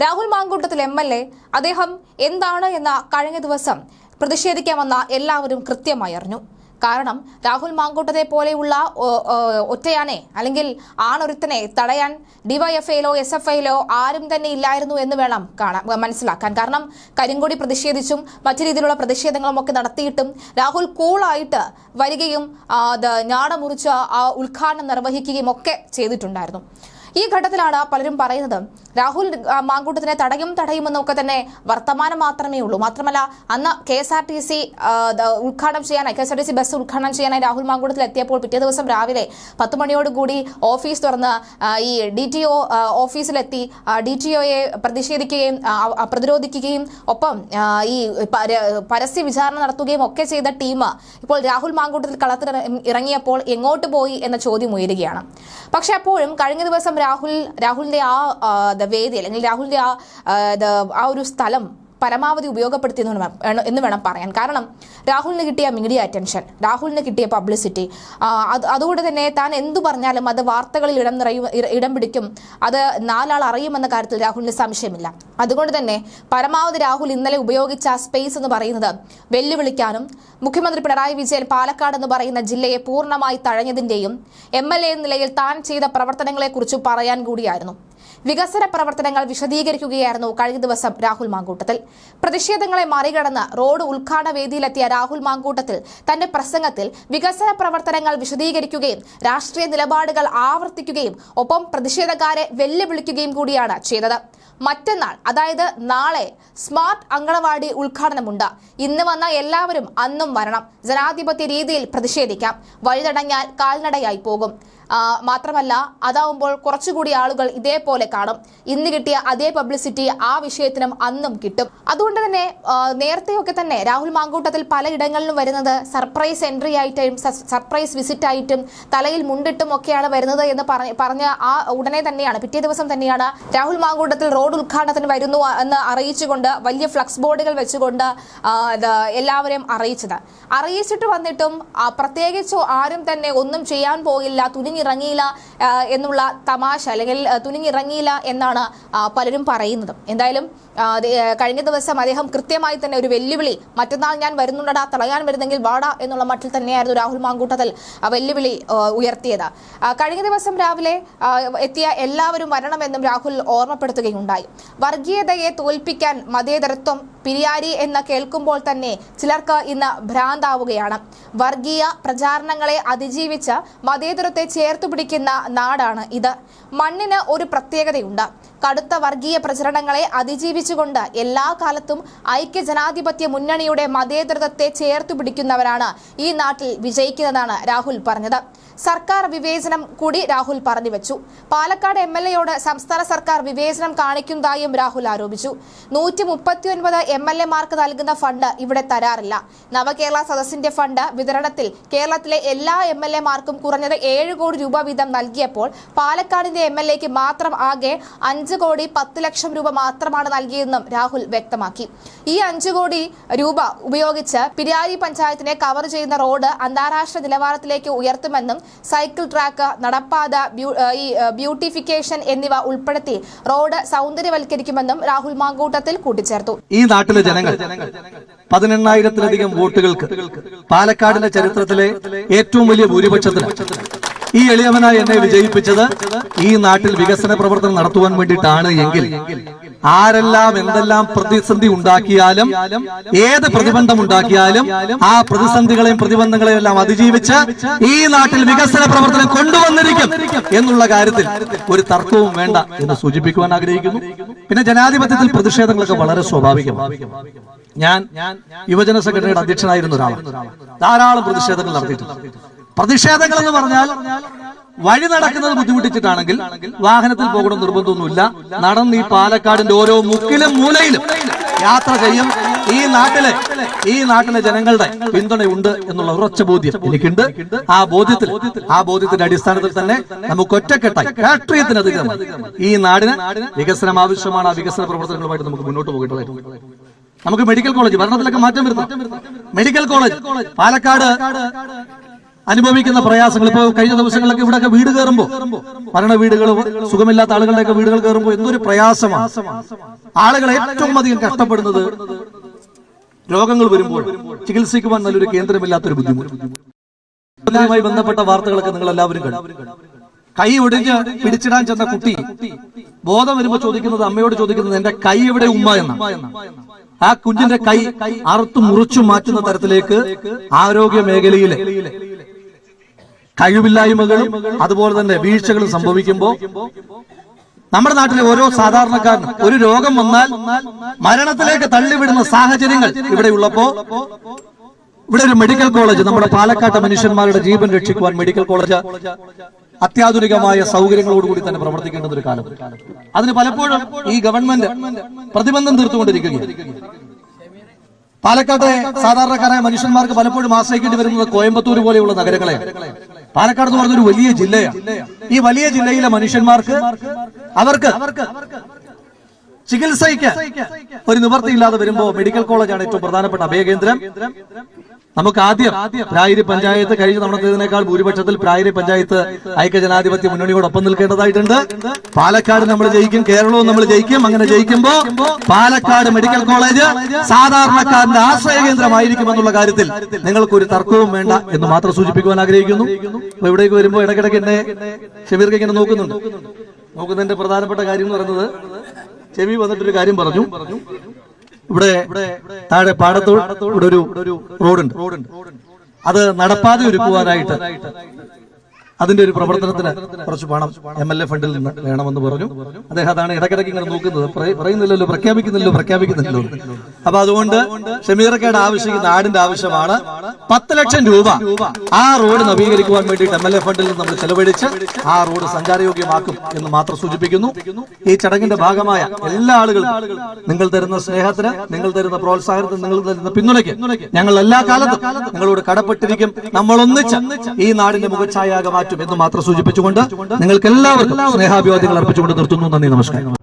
Rahul Mamkootathil M L A. അദ്ദേഹം എന്താണ് എന്ന കഴിഞ്ഞ ദിവസം പ്രതിഷേധിക്കാമെന്ന എല്ലാവരും കൃത്യമായി അറിഞ്ഞു. കാരണം രാഹുൽ മാങ്കൂട്ടത്തെ പോലെയുള്ള ഒറ്റയാനെ അല്ലെങ്കിൽ ആണൊരുത്തനെ തടയാൻ ഡിവൈഎഫ്ഐയിലോ എസ് എഫ് ഐയിലോ ആരും തന്നെ ഇല്ലായിരുന്നു എന്ന് വേണം കാണാൻ മനസ്സിലാക്കാൻ. കാരണം കരിങ്കൊടി പ്രതിഷേധിച്ചും മറ്റു രീതിയിലുള്ള പ്രതിഷേധങ്ങളും ഒക്കെ നടത്തിയിട്ടും രാഹുൽ കൂളായിട്ട് വരികയും ആ, അത് ഞാട മുറിച്ച് ആ ഉദ്ഘാടനം നിർവഹിക്കുകയും ഒക്കെ ചെയ്തിട്ടുണ്ടായിരുന്നു. ഈ ഘട്ടത്തിലാണ് പലരും പറയുന്നത്. രാഹുൽ മാങ്കൂട്ടത്തിനെ തടയും തടയുമെന്നൊക്കെ തന്നെ വർത്തമാനം മാത്രമേ ഉള്ളൂ. മാത്രമല്ല അന്ന് K S R T C ഉദ്ഘാടനം ചെയ്യാനായി K S R T C bus ഉദ്ഘാടനം ചെയ്യാനായി രാഹുൽ മാങ്കൂട്ടത്തിൽ എത്തിയപ്പോൾ പിറ്റേ ദിവസം രാവിലെ പത്ത് മണിയോടുകൂടി ഓഫീസ് തുറന്ന് ഈ ഡി ടി ഒ ഓഫീസിലെത്തി ഡി ടി ഒയെ പ്രതിഷേധിക്കുകയും പ്രതിരോധിക്കുകയും ഒപ്പം ഈ പര- പരസ്യ വിചാരണ നടത്തുകയും ഒക്കെ ചെയ്ത ടീം ഇപ്പോൾ രാഹുൽ മാങ്കൂട്ടത്തിൽ കളത്തിൽ ഇറങ്ങിയപ്പോൾ എങ്ങോട്ട് പോയി എന്ന ചോദ്യം ഉയരുകയാണ്. പക്ഷെ അപ്പോഴും കഴിഞ്ഞ ദിവസം രാഹുൽ രാഹുലിന്റെ ആ വേദി അല്ലെങ്കിൽ രാഹുലിന്റെ ആ ആ ഒരു സ്ഥലം പരമാവധി ഉപയോഗപ്പെടുത്തി എന്ന് വേണം- പറയാൻ. കാരണം രാഹുലിന് കിട്ടിയ മീഡിയ അറ്റൻഷൻ രാഹുലിന് കിട്ടിയ പബ്ലിസിറ്റി അത് അതുകൊണ്ട് തന്നെ താൻ എന്തു പറഞ്ഞാലും അത് വാർത്തകളിൽ ഇടം നിറയും ഇടം പിടിക്കും. അത് നാലാൾ അറിയുമെന്ന കാര്യത്തിൽ രാഹുലിന് സംശയമില്ല. അതുകൊണ്ട് തന്നെ പരമാവധി രാഹുൽ ഇന്നലെ ഉപയോഗിച്ച സ്പേസ് എന്ന് പറയുന്നത് വെല്ലുവിളിക്കാനും മുഖ്യമന്ത്രി പിണറായി വിജയൻ പാലക്കാട് എന്ന് പറയുന്ന ജില്ലയെ പൂർണമായി തഴഞ്ഞതിന്റെയും എം എൽ എ നിലയിൽ താൻ ചെയ്ത പ്രവർത്തനങ്ങളെക്കുറിച്ച് പറയാൻ കൂടിയായിരുന്നു. വികസന പ്രവർത്തനങ്ങൾ വിശദീകരിക്കുകയായിരുന്നു കഴിഞ്ഞ ദിവസം രാഹുൽ മാങ്കൂട്ടത്തിൽ. പ്രതിഷേധങ്ങളെ മറികടന്ന് റോഡ് ഉദ്ഘാടന വേദിയിലെത്തിയ രാഹുൽ മാങ്കൂട്ടത്തിൽ തന്റെ പ്രസംഗത്തിൽ വികസന പ്രവർത്തനങ്ങൾ വിശദീകരിക്കുകയും രാഷ്ട്രീയ നിലപാടുകൾ ആവർത്തിക്കുകയും ഒപ്പം പ്രതിഷേധക്കാരെ വെല്ലുവിളിക്കുകയും കൂടിയാണ് ചെയ്തത്. മറ്റന്നാൾ അതായത് നാളെ സ്മാർട്ട് അങ്കണവാടി ഉദ്ഘാടനമുണ്ട്. ഇന്ന് വന്ന എല്ലാവരും അന്നും വരണം. ജനാധിപത്യ രീതിയിൽ പ്രതിഷേധിക്കാം. വഴിതടഞ്ഞാൽ കാൽനടയായി പോകും. മാത്രമല്ല അതാവുമ്പോൾ കുറച്ചുകൂടി ആളുകൾ ഇതേപോലെ കാണും. ഇന്ന് കിട്ടിയ അതേ പബ്ലിസിറ്റി ആ വിഷയത്തിനും അന്നും കിട്ടും. അതുകൊണ്ട് തന്നെ നേരത്തെയൊക്കെ തന്നെ രാഹുൽ മാങ്കൂട്ടത്തിൽ പലയിടങ്ങളിലും വരുന്നത് സർപ്രൈസ് എൻട്രി ആയിട്ടും സർപ്രൈസ് വിസിറ്റ് ആയിട്ടും തലയിൽ മുണ്ടിട്ടും ഒക്കെയാണ് വരുന്നത് എന്ന് പറഞ്ഞ ആ ഉടനെ തന്നെയാണ് പിറ്റേ ദിവസം തന്നെയാണ് രാഹുൽ മാങ്കൂട്ടത്തിൽ റോഡ് ഉദ്ഘാടനത്തിന് വരുന്നു എന്ന് അറിയിച്ചുകൊണ്ട് വലിയ ഫ്ലക്സ് ബോർഡുകൾ വെച്ചുകൊണ്ട് എല്ലാവരെയും അറിയിച്ചത്. അറിയിച്ചിട്ട് വന്നിട്ടും പ്രത്യേകിച്ച് ആരും തന്നെ ഒന്നും ചെയ്യാൻ പോയില്ല തുനിഞ്ഞിറങ്ങിയില്ല എന്നുള്ള തമാശ അല്ലെങ്കിൽ തുനിഞ്ഞിറങ്ങിയില്ല എന്നാണ് പലരും പറയുന്നത്. എന്തായാലും കഴിഞ്ഞ ദിവസം അദ്ദേഹം കൃത്യമായി തന്നെ ഒരു വെല്ലുവിളി മറ്റന്നാൾ ഞാൻ വരുന്നുണ്ടടാ തളയാൻ വരുന്നെങ്കിൽ വാടാ എന്നുള്ള മട്ടിൽ തന്നെയായിരുന്നു രാഹുൽ മാങ്കൂട്ടത്തിൽ വെല്ലുവിളി ഉയർത്തിയത്. കഴിഞ്ഞ ദിവസം രാവിലെ എത്തിയ എല്ലാവരും വരണമെന്നും രാഹുൽ ഓർമ്മപ്പെടുത്തുകയുണ്ടായി. വർഗീയതയെ തോൽപ്പിക്കാൻ മതേതരത്വം പിരിയാരി എന്ന് കേൾക്കുമ്പോൾ തന്നെ ചിലർക്ക് ഇന്ന് ഭ്രാന്താവുകയാണ്. വർഗീയ പ്രചാരണങ്ങളെ അതിജീവിച്ച് മതേതരത്തെ ചേർത്തു പിടിക്കുന്ന നാടാണ് ഇത്. മണ്ണിന് ഒരു പ്രത്യേകതയുണ്ട്. കടുത്ത വർഗീയ പ്രചരണങ്ങളെ അതിജീവിച്ചുകൊണ്ട് എല്ലാ കാലത്തും ഐക്യ ജനാധിപത്യ മുന്നണിയുടെ മതേതരത്വത്തെ ചേർത്തു പിടിക്കുന്നവരാണ് ഈ നാട്ടിൽ വിജയിക്കുന്നതാണ് രാഹുൽ പറഞ്ഞത്. സർക്കാർ വിവേചനം കൂടി രാഹുൽ പറഞ്ഞു വെച്ചു പാലക്കാട് എം എൽ എയോട് സംസ്ഥാന സർക്കാർ വിവേചനം കാണിക്കുന്നതായും രാഹുൽ ആരോപിച്ചു. നൂറ്റി മുപ്പത്തിയൊൻപത് എം എൽ എമാർക്ക് നൽകുന്ന ഫണ്ട് ഇവിടെ തരാറില്ല. നവകേരള സദസ്സിന്റെ ഫണ്ട് വിതരണത്തിൽ കേരളത്തിലെ എല്ലാ എം എൽ എമാർക്കും കുറഞ്ഞത് ഏഴ് കോടി രൂപ വീതം നൽകിയപ്പോൾ പാലക്കാടിന്റെ എം എൽ എക്ക് മാത്രം ആകെ അഞ്ച് കോടി പത്ത് ലക്ഷം രൂപ മാത്രമാണ് നൽകിയതെന്നും രാഹുൽ വ്യക്തമാക്കി. ഈ അഞ്ച് കോടി രൂപ ഉപയോഗിച്ച് പിരിയാരി പഞ്ചായത്തിനെ കവർ ചെയ്യുന്ന റോഡ് അന്താരാഷ്ട്ര നിലവാരത്തിലേക്ക് ഉയർത്തുമെന്നും സൈക്കിൾ ട്രാക്ക് നടപ്പാത ഈ ബ്യൂട്ടിഫിക്കേഷൻ എന്നിവ ഉൾപ്പെടുത്തി റോഡ് സൗന്ദര്യവൽക്കരിക്കുമെന്നും രാഹുൽ മാങ്കൂട്ടത്തിൽ കൂട്ടിച്ചേർത്തു. ഈ നാട്ടിലെ ജനങ്ങൾ പതിനെണ്ണായിരത്തിലധികം വോട്ടുകൾക്ക് പാലക്കാടിന്റെ ചരിത്രത്തിലെ ഏറ്റവും വലിയ ഭൂരിപക്ഷത്തിന് ഈ എളിയവനായി എന്നെ വിജയിപ്പിച്ചത് ഈ നാട്ടിൽ വികസന പ്രവർത്തനം നടത്തുവാൻ വേണ്ടിയിട്ടാണ് എങ്കിൽ ആരെല്ലാം എന്തെല്ലാം പ്രതിസന്ധി ഉണ്ടാക്കിയാലും ഏത് പ്രതിബന്ധം ഉണ്ടാക്കിയാലും ആ പ്രതിസന്ധികളെയും പ്രതിബന്ധങ്ങളെയും എല്ലാം അതിജീവിച്ച് ഈ നാട്ടിൽ വികസന പ്രവർത്തനം കൊണ്ടുവന്നിരിക്കും എന്നുള്ള കാര്യത്തിൽ ഒരു തർക്കവും വേണ്ട എന്ന് സൂചിപ്പിക്കുവാൻ ആഗ്രഹിക്കുന്നു. പിന്നെ ജനാധിപത്യത്തിൽ പ്രതിഷേധങ്ങളൊക്കെ വളരെ സ്വാഭാവികമാണ്. ഞാൻ യുവജന സെക്രട്ടറിയുടെ അധ്യക്ഷനായിരുന്ന ഒരാളാണ്. ധാരാളം പ്രതിഷേധങ്ങൾ നടത്തിയിട്ടുണ്ട്. പ്രതിഷേധങ്ങൾ എന്ന് പറഞ്ഞാൽ വഴി നടക്കുന്നത് ബുദ്ധിമുട്ടിച്ചിട്ടാണെങ്കിൽ വാഹനത്തിൽ പോകണം നിർബന്ധമൊന്നുമില്ല. നടന്ന് ഈ പാലക്കാടിന്റെ ഓരോ മുക്കിലും മൂലയിലും യാത്ര ചെയ്യും. ഈ നാട്ടിലെ ഈ നാട്ടിലെ ജനങ്ങളുടെ പിന്തുണയുണ്ട് എന്നുള്ള ഉറച്ച ബോധ്യം എനിക്കുണ്ട്. ആ ബോധ്യത്തിൽ ആ ബോധ്യത്തിന്റെ അടിസ്ഥാനത്തിൽ തന്നെ നമുക്ക് ഒറ്റക്കെട്ടായി രാഷ്ട്രീയത്തിനധികം ഈ നാടിന് വികസനം ആവശ്യമാണ്. ആ വികസന പ്രവർത്തനങ്ങളുമായിട്ട് നമുക്ക് മുന്നോട്ട് പോകേണ്ടതായിട്ടുണ്ട് നമുക്ക് മെഡിക്കൽ കോളേജ് ഭരണത്തിലൊക്കെ മാറ്റം വരുന്നു. മെഡിക്കൽ കോളേജ് പാലക്കാട് അനുഭവിക്കുന്ന പ്രയാസങ്ങൾ. ഇപ്പൊ കഴിഞ്ഞ ദിവസങ്ങളിലൊക്കെ ഇവിടെയൊക്കെ വീട് കയറുമ്പോ മരണ വീടുകളും സുഖമില്ലാത്ത ആളുകളുടെയൊക്കെ വീടുകൾ കയറുമ്പോൾ എന്തൊരു പ്രയാസമാണ് ആളുകൾ ഏറ്റവും അധികം കഷ്ടപ്പെടുന്നത് രോഗങ്ങൾ വരുമ്പോൾ ചികിത്സിക്കുവാൻ നല്ലൊരു കേന്ദ്രമില്ലാത്തൊരു ബുദ്ധിമുട്ട്. ബന്ധപ്പെട്ട വാർത്തകളൊക്കെ നിങ്ങൾ എല്ലാവരും കണ്ടു. കൈ ഒടിഞ്ഞ് പിടിച്ചിടാൻ ചെന്ന കുട്ടി ബോധം വരുമ്പോ ചോദിക്കുന്നത് അമ്മയോട് ചോദിക്കുന്നത് എന്റെ കൈ എവിടെ ഉമ്മ എന്ന? ആ കുഞ്ഞിന്റെ കൈ അറുത്തു മുറിച്ചു മാറ്റുന്ന തരത്തിലേക്ക് ആരോഗ്യ മേഖലയിലെ കഴിവില്ലായ്മകളും അതുപോലെ തന്നെ വീഴ്ചകളും സംഭവിക്കുമ്പോ നമ്മുടെ നാട്ടിലെ ഓരോ സാധാരണക്കാരനും ഒരു രോഗം വന്നാൽ മരണത്തിലേക്ക് തള്ളിവിടുന്ന സാഹചര്യങ്ങൾ ഇവിടെ ഉള്ളപ്പോ ഇവിടെ ഒരു മെഡിക്കൽ കോളേജ് നമ്മുടെ പാലക്കാട്ടെ മനുഷ്യന്മാരുടെ ജീവൻ രക്ഷിക്കുവാൻ മെഡിക്കൽ കോളേജ് അത്യാധുനികമായ സൗകര്യങ്ങളോടുകൂടി തന്നെ പ്രവർത്തിക്കേണ്ടുന്ന ഒരു കാലം. അതിന് പലപ്പോഴും ഈ ഗവൺമെന്റ് പ്രതിബന്ധം തീർത്തുകൊണ്ടിരിക്കുകയാണ്. പാലക്കാട്ടെ സാധാരണക്കാരായ മനുഷ്യന്മാർക്ക് പലപ്പോഴും ആശ്രയിക്കേണ്ടി വരുന്നത് കോയമ്പത്തൂർ പോലെയുള്ള നഗരങ്ങളെ പാലക്കാട് എന്ന് പറഞ്ഞൊരു വലിയ ജില്ലയാണ് ഈ വലിയ ജില്ലയിലെ മനുഷ്യന്മാർക്ക് അവർക്ക് ചികിത്സയ്ക്ക് ഒരു നിവർത്തിയില്ലാതെ വരുമ്പോൾ മെഡിക്കൽ കോളേജാണ് ഏറ്റവും പ്രധാനപ്പെട്ട അഭയകേന്ദ്രം. നമുക്ക് ആദ്യം പ്രായരി പഞ്ചായത്ത് കഴിഞ്ഞ തവണത്തേതിനേക്കാൾ ഭൂരിപക്ഷത്തിൽ പ്രായരി പഞ്ചായത്ത് ഐക്യ ജനാധിപത്യ മുന്നണിയോടൊപ്പം നിൽക്കേണ്ടതായിട്ടുണ്ട്. പാലക്കാട് നമ്മൾ ജയിക്കും കേരളവും നമ്മൾ ജയിക്കും. അങ്ങനെ ജയിക്കുമ്പോ പാലക്കാട് മെഡിക്കൽ കോളേജ് സാധാരണക്കാരന്റെ ആശ്രയ കേന്ദ്രമായിരിക്കും എന്നുള്ള കാര്യത്തിൽ നിങ്ങൾക്ക് ഒരു തർക്കവും വേണ്ട എന്ന് മാത്രം സൂചിപ്പിക്കുവാൻ ആഗ്രഹിക്കുന്നു. അപ്പൊ ഇവിടേക്ക് വരുമ്പോ ഇടയ്ക്കിടയ്ക്ക് എന്നെ ഷബീർക്ക് ഇങ്ങനെ നോക്കുന്നുണ്ട്. നോക്കുന്നതിന്റെ പ്രധാനപ്പെട്ട കാര്യം എന്ന് പറയുന്നത് ചെവി വന്നിട്ടൊരു കാര്യം പറഞ്ഞു. ഇവിടെ താഴെ പാടത്തോട് ഇവിടെ ഒരു റോഡുണ്ട്. അത് നടപ്പാതെ ഒരുക്കുവാനായിട്ട് അതിന്റെ ഒരു പ്രവർത്തനത്തിന് കുറച്ച് പണം എം എൽ എ ഫണ്ടിൽ നിന്ന് വേണമെന്ന് പറഞ്ഞു. അദ്ദേഹം അതാണ് ഇടയ്ക്കിടയ്ക്ക് ഇങ്ങനെ നോക്കുന്നത്. പറയ- പറയുന്നില്ലല്ലോ പ്രഖ്യാപിക്കുന്നില്ലല്ലോ പ്രഖ്യാപിക്കുന്നില്ലല്ലോ അപ്പൊ അതുകൊണ്ട് ഷമീറക്കയുടെ ആവശ്യം നാടിന്റെ ആവശ്യമാണ്. പത്ത് ലക്ഷം രൂപ ആ റോഡ് നവീകരിക്കുവാൻ വേണ്ടിയിട്ട് എം എൽ എ ഫണ്ടിൽ നിന്ന് നമ്മൾ ചെലവഴിച്ച് ആ റോഡ് സഞ്ചാരയോഗ്യമാക്കും എന്ന് മാത്രം സൂചിപ്പിക്കുന്നു. ഈ ചടങ്ങിന്റെ ഭാഗമായ എല്ലാ ആളുകളും നിങ്ങൾ തരുന്ന സ്നേഹത്തിന് നിങ്ങൾ തരുന്ന പ്രോത്സാഹനത്തിന് നിങ്ങൾ തരുന്ന പിന്തുണയ്ക്ക് ഞങ്ങൾ എല്ലാ കാലത്തും നിങ്ങളോട് കടപ്പെട്ടിരിക്കും. നമ്മൾ ഒന്നിച്ച് ഈ നാടിന്റെ മുഖച്ഛായാകെ മാറ്റും എന്ന് മാത്രം സൂചിപ്പിച്ചുകൊണ്ട് നിങ്ങൾക്ക് എല്ലാവർക്കും സ്നേഹാഭിവാദ്യങ്ങൾ അർപ്പിച്ചുകൊണ്ട് നിർത്തുന്നു. നന്ദി നമസ്കാരം.